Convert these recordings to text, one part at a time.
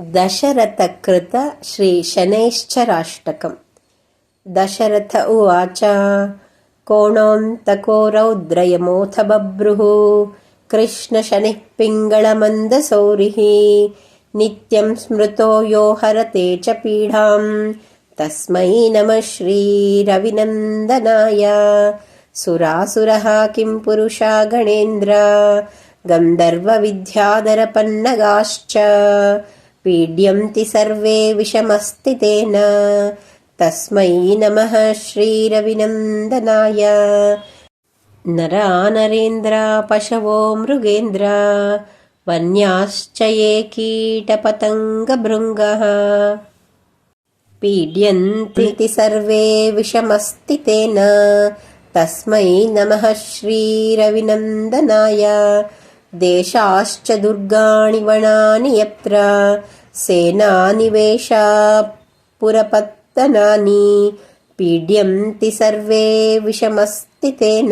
दशरथकृत श्रीशनैश्चराष्टकम्। दशरथ उवाच कोणोऽन्तको रौद्रयमोऽथ बभ्रुः कृष्णशनिः पिङ्गळमन्दसौरिः नित्यं स्मृतो यो हरते च पीडाम्। तस्मै नमः श्रीरविनन्दनाय। सुरासुरः किं पुरुषा गणेन्द्र गन्धर्वविद्याधरपन्नगाश्च पीड्यन्ति सर्वे विषमस्ति तेन। तस्मै नमः श्रीरविनन्दनाय। नरा नरेन्द्र पशवो मृगेन्द्र। वन्याश्च ये कीटपतङ्गभृङ्गः। पीड्यन्ति सर्वे विषमस्ति तेन। तस्मै नमः श्रीरविनन्दनाय देशाश्च दुर्गाणि वनानि यत्र? सेनानिवेशा पुरपत्तनानि पीड्यन्ति सर्वे विषमस्ति तेन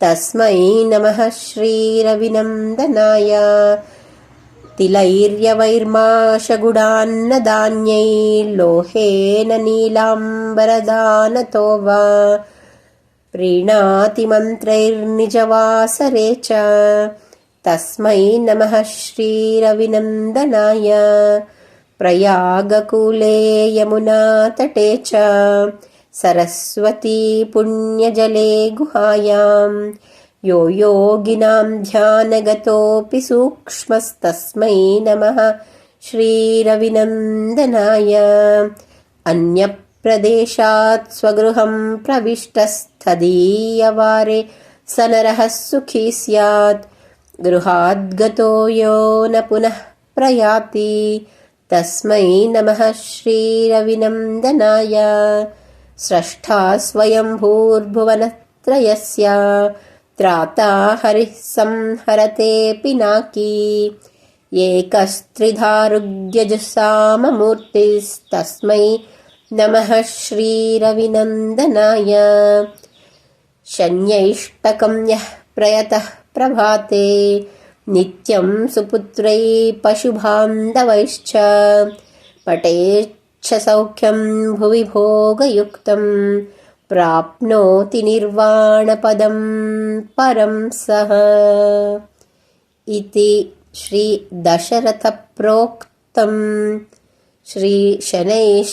तस्मै नमः श्रीरविनन्दनाय। तिलैर्यवैर्माशगुडान्नधान्यैर्लोहेन नीलाम्बरदानतो वा। प्रीणाति मन्त्रैर्निजवासरे च तस्मै नमः श्रीरविनन्दनाय। प्रयागकूले यमुनातटे च सरस्वती पुण्यजले गुहायां। यो योगिनां ध्यानगतोऽपि सूक्ष्मस्तस्मै नमः श्रीरविनन्दनाय। अन्यप्रदेशात् स्वगृहं प्रविष्टस्थदीयवारे स नरः सुखी स्यात् गृहाद्गतो यो न पुनः प्रयाति। तस्मै नमः श्रीरविनन्दनाय। स्रष्टा स्वयम्भूर्भुवनत्रयस्य त्राता हरिः संहरते पिनाकी। एकस्त्रिधारुग्यजुसाममूर्तिस्तस्मै नमः श्रीरविनन्दनाय। शन्यैष्टकं यः प्रयतः प्रभाते। नित्यं सुपुत्रै पशुबान्धवैश्च। पटेच्छ सौख्यं भुवि भोगयुक्तं। प्राप्नोति निर्वाणपदं परं सः। इति श्रीदशरथप्रोक्तं श्रीशनैश्चराष्टकम्